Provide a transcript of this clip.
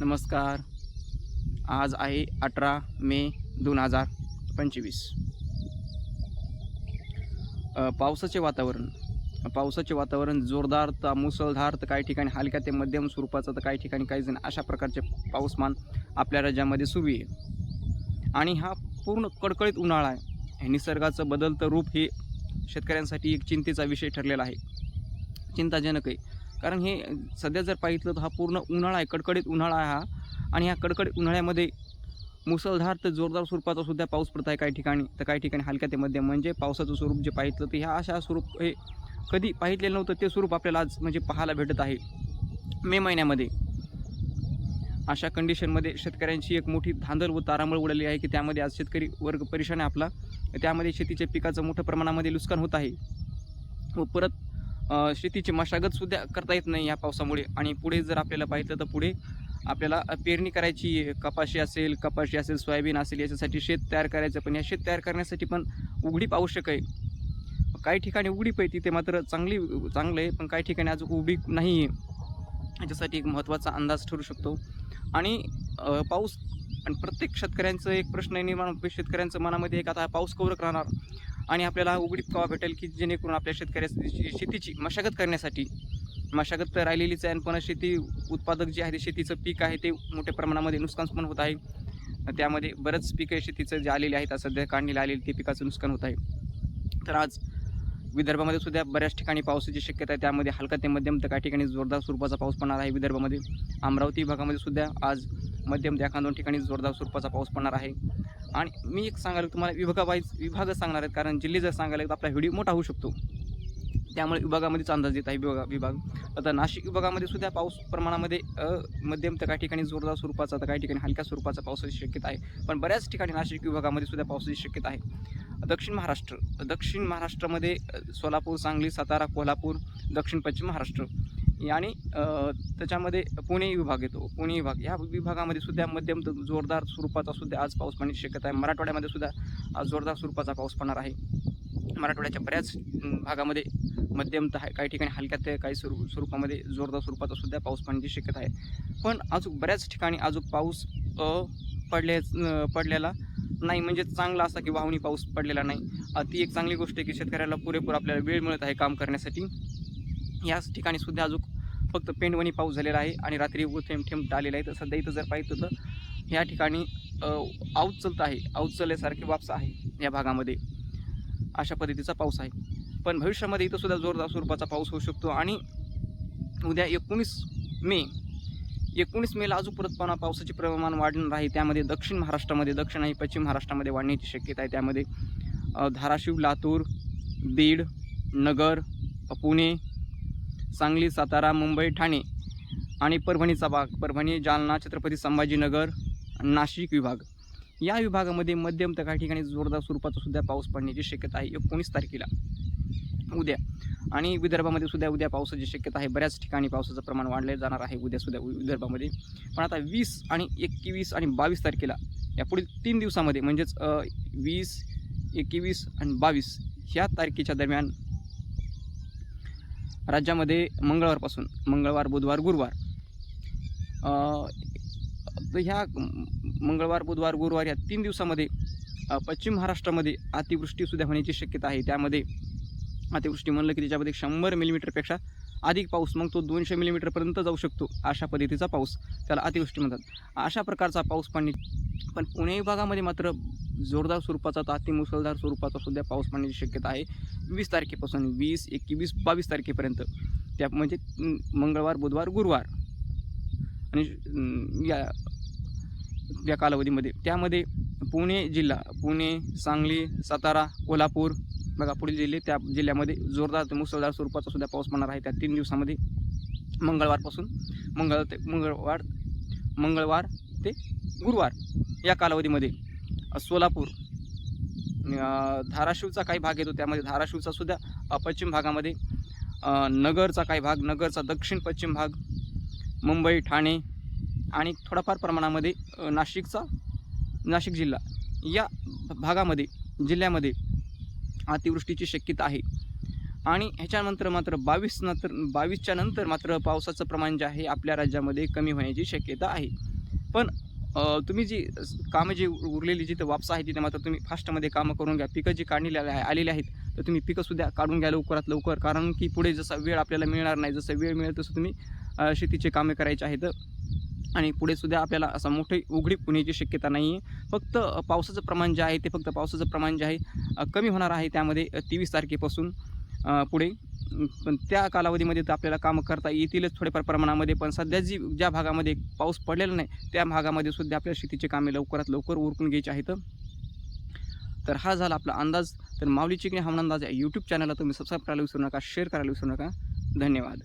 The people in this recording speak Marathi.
नमस्कार. आज आहे अठरा मे दोन हजार पंचवीस. पावसाचे वातावरण. पावसाचे वातावरण जोरदार तर मुसळधार तर काही ठिकाणी हलक्या ते मध्यम स्वरूपाचं तर काही ठिकाणी काही जण अशा प्रकारचे पाऊसमान आपल्या राज्यामध्ये सुरू आहे. आणि हा पूर्ण कडकडीत उन्हाळा आहे. हे निसर्गाचं बदलतं रूप हे शेतकऱ्यांसाठी एक चिंतेचा विषय ठरलेला आहे. चिंताजनक आहे. कारण हे सध्या जर पाहितलं तर हा पूर्ण उन्हाळा आहे कडकडीत उन्हाळा आहे हा. आणि ह्या कडकडीत उन्हाळ्यामध्ये मुसळधार तर जोरदार स्वरूपाचा सुद्धा पाऊस पडत आहे काही ठिकाणी. तर काही ठिकाणी हलक्या ते मध्यम. म्हणजे पावसाचं स्वरूप जे पाहितलं तर ह्या अशा स्वरूप हे कधी पाहितलेलं नव्हतं ते स्वरूप आपल्याला आज म्हणजे पाहायला भेटत आहे. मे महिन्यामध्ये. अशा कंडिशनमध्ये शेतकऱ्यांची एक मोठी धांदल व तारांबळ उडाली आहे की त्यामध्ये आज शेतकरी वर्ग परेशान आहे आपला. त्यामध्ये शेतीच्या पिकाचं मोठ्या प्रमाणामध्ये नुकसान होत आहे. व परत शेतीची शेतीची मशागतसुद्धा करता येत नाही या पावसामुळे. आणि पुढे जर आपल्याला पाहिलं तर पुढे आपल्याला पेरणी करायची कपाशी असेल कपाशी असेल सोयाबीन असेल याच्यासाठी शेत तयार करायचं. पण या शेत तयार करण्यासाठी पण उघडीप आवश्यक आहे. काही ठिकाणी उघडीप आहे तिथे मात्र चांगली चांगलं आहे. पण काही ठिकाणी अजून उभी नाही आहे. याच्यासाठी एक महत्त्वाचा अंदाज ठरू शकतो. आणि पाऊस आणि प्रत्येक शेतकऱ्यांचं एक प्रश्न निर्माण शेतकऱ्यांचं मनामध्ये एक आता पाऊस कवरक राहणार. आणि आपल्याला उघडी कवा भेटेल की जेणेकरून आपल्या शेतकऱ्याची शेतीची मशागत करण्यासाठी मशागत तर राहिलेलीच आहे आणि पण शेती उत्पादक जे आहे ते शेतीचं पीक आहे ते मोठ्या प्रमाणामध्ये नुकसान पण होत आहे. त्यामध्ये बरंच पिकं शेतीचं जे आलेले आहेत सध्या काढणीला आलेली ते पिकाचं नुकसान होत आहे. तर आज विदर्भामध्ये सुद्धा बऱ्याच ठिकाणी पावसाची शक्यता आहे त्यामध्ये हलका ते मध्यम तर काही ठिकाणी जोरदार स्वरूपाचा पाऊस पडणार आहे विदर्भामध्ये. अमरावती विभागामध्ये सुद्धा आज मध्यम त्या दोन ठिकाणी जोरदार स्वरूपाचा पाऊस पडणार आहे. आणि मी एक सांगायला तुम्हाला विभागावाईज विभाग सांगणार आहेत कारण जिल्हे जर सांगायला तर आपला व्हिडिओ मोठा होऊ शकतो. त्यामुळे विभागामध्येच अंदाज देत आहे विभाग विभाग. आता नाशिक विभागामध्ये सुद्धा पाऊस प्रमाणामध्ये मध्यम तर काही ठिकाणी जोरदार स्वरूपाचा तर काही ठिकाणी हलक्या स्वरूपाचा पावसाची शक्यता आहे. पण बऱ्याच ठिकाणी नाशिक विभागामध्ये सुद्धा पावसाची शक्यता आहे. दक्षिण महाराष्ट्र दक्षिण महाराष्ट्रामध्ये सोलापूर सांगली सातारा कोल्हापूर दक्षिण पश्चिम महाराष्ट्र. आणि त्याच्यामध्ये पुणे विभाग येतो. पुणे विभाग ह्या विभागामध्ये सुद्धा मध्यम तर जोरदार स्वरूपाचा सुद्धा आज पाऊस पडण्याची शक्यता आहे. मराठवाड्यामध्ये सुद्धा आज जोरदार स्वरूपाचा पाऊस पडणार आहे. मराठवाड्याच्या बऱ्याच भागामध्ये मध्यम तर आहे काही ठिकाणी हलक्या ते काही स्वरू स्वरूपामध्ये जोरदार स्वरूपाचा सुद्धा पाऊस पडण्याची शक्यता आहे. पण अजून बऱ्याच ठिकाणी अजून पाऊस पडले पडलेला नाही. म्हणजे चांगला असा की वाहुनी पाऊस पडलेला नाही. ती एक चांगली गोष्ट आहे की शेतकऱ्याला पुरेपूर आपल्याला वेळ मिळत आहे काम करण्यासाठी. याच ठिकाणी सुद्धा अजून फक्त पेंडवणी पाऊस झालेला आहे आणि रात्री थेंब थेंब आलेला आहे. तर सध्या इथं जर पाहिजे तर ह्या ठिकाणी अ, अवचलत आहे. अवचल्यासारखे वापसा आहे या भागामध्ये. अशा पद्धतीचा पाऊस आहे. पण भविष्यामध्ये इथं सुद्धा जोरदार स्वरूपाचा पाऊस होऊ शकतो आणि उद्या एकोणीस मे एकोणीस मेला अजून परत पुन्हा पावसाचे प्रमाण वाढणार आहे. त्यामध्ये दक्षिण महाराष्ट्रामध्ये दक्षिण आणि पश्चिम महाराष्ट्रामध्ये वाढण्याची शक्यता आहे. त्यामध्ये धाराशिव लातूर बीड नगर पुणे सांगली सातारा मुंबई ठाणे आणि परभणीचा भाग. परभणी जालना छत्रपती संभाजीनगर नाशिक विभाग. या विभागामध्ये मध्यम तर काही ठिकाणी जोरदार स्वरूपाचा सुद्धा पाऊस पडण्याची शक्यता आहे. एकोणीस तारखेला उद्या आणि विदर्भामध्ये सुद्धा उद्या पावसाची शक्यता आहे. बऱ्याच ठिकाणी पावसाचं प्रमाण वाढले जाणार आहे उद्या सुद्धा विदर्भामध्ये. पण आता वीस आणि एकवीस आणि बावीस तारखेला या पुढील तीन दिवसामध्ये म्हणजेच वीस एकवीस आणि बावीस ह्या तारखेच्या दरम्यान राज्यामध्ये मंगळवारपासून मंगळवार बुधवार गुरुवार. तर ह्या मंगळवार बुधवार गुरुवार या तीन दिवसामध्ये पश्चिम महाराष्ट्रामध्ये अतिवृष्टीसुद्धा होण्याची शक्यता आहे. त्यामध्ये अतिवृष्टी म्हणलं की त्याच्यामध्ये शंभर मिलीमीटरपेक्षा अधिक पाऊस मग तो दोनशे मिलीमीटरपर्यंत जाऊ शकतो अशा पद्धतीचा पाऊस. त्याला अतिवृष्टी म्हणतात. अशा प्रकारचा पाऊस पाणी पण पुणे विभागामध्ये मात्र जोरदार स्वरूपाचा तर अतिमुसळधार स्वरूपाचा सुद्धा पाऊस पडण्याची शक्यता आहे. वीस तारखेपासून वीस एकवीस बावीस तारखेपर्यंत. त्या म्हणजे मंगळवार बुधवार गुरुवार. आणि या या कालावधीमध्ये. त्यामध्ये पुणे जिल्हा पुणे सांगली सातारा कोल्हापूर बघा पुढील जिल्हे त्या जिल्ह्यामध्ये जोरदार मुसळधार स्वरूपाचा सुद्धा पाऊस पडणार आहे. त्या तीन दिवसामध्ये मंगळवारपासून मंगळ ते मंगळवार मंगळवार ते गुरुवार या कालावधीमध्ये. सोलापूर. धाराशिवचा काही भाग येतो त्यामध्ये धाराशिवचा सुद्धा पश्चिम भागामध्ये नगरचा काही भाग नगरचा दक्षिण पश्चिम भाग मुंबई ठाणे आणि थोडाफार प्रमाणामध्ये नाशिकचा नाशिक जिल्हा या भागामध्ये जिल्ह्यामध्ये अतिवृष्टीची शक्यता आहे. आणि ह्याच्यानंतर मात्र बावीस नंतर बावीसच्या नंतर मात्र पावसाचं प्रमाण जे आहे आपल्या राज्यामध्ये कमी होण्याची शक्यता आहे. पण तुम्ही जी कामं जी उरलेली जिथं वापसा आहे तिथे मात्र तुम्ही फास्टमध्ये कामं करून घ्या. पिकं जी काढलेली आहे आलेली आहेत तर तुम्ही पिकंसुद्धा काढून घ्या लवकरात लवकर. कारण की पुढे जसा वेळ आपल्याला मिळणार नाही जसं वेळ मिळेल तसं तुम्ही शेतीचे कामे करायचे आहेत. आणि पुढे सुद्धा आपल्याला असं मोठी उघडीप होण्याची शक्यता नाही आहे फक्त पावसाचं प्रमाण जे आहे ते फक्त पावसाचं प्रमाण जे आहे कमी होणार आहे त्यामध्ये तेवीस तारखेपासून पुढे. पण त्या कालावधीमध्ये तर आपल्याला कामं करता येतीलच थोडेफार प्रमाणामध्ये. पण सध्या जी ज्या भागामध्ये पाऊस पडलेला नाही त्या भागामध्ये सुद्धा आपल्या शेतीचे कामे लवकरात लवकर उरकून घ्यायचे आहेत. तर हा झाला आपला अंदाज. तर माऊली चिकणे हवामान अंदाज या यूट्यूब चॅनलला तुम्ही सबस्क्राईब करायला विसरू नका शेअर करायला विसरू नका. धन्यवाद.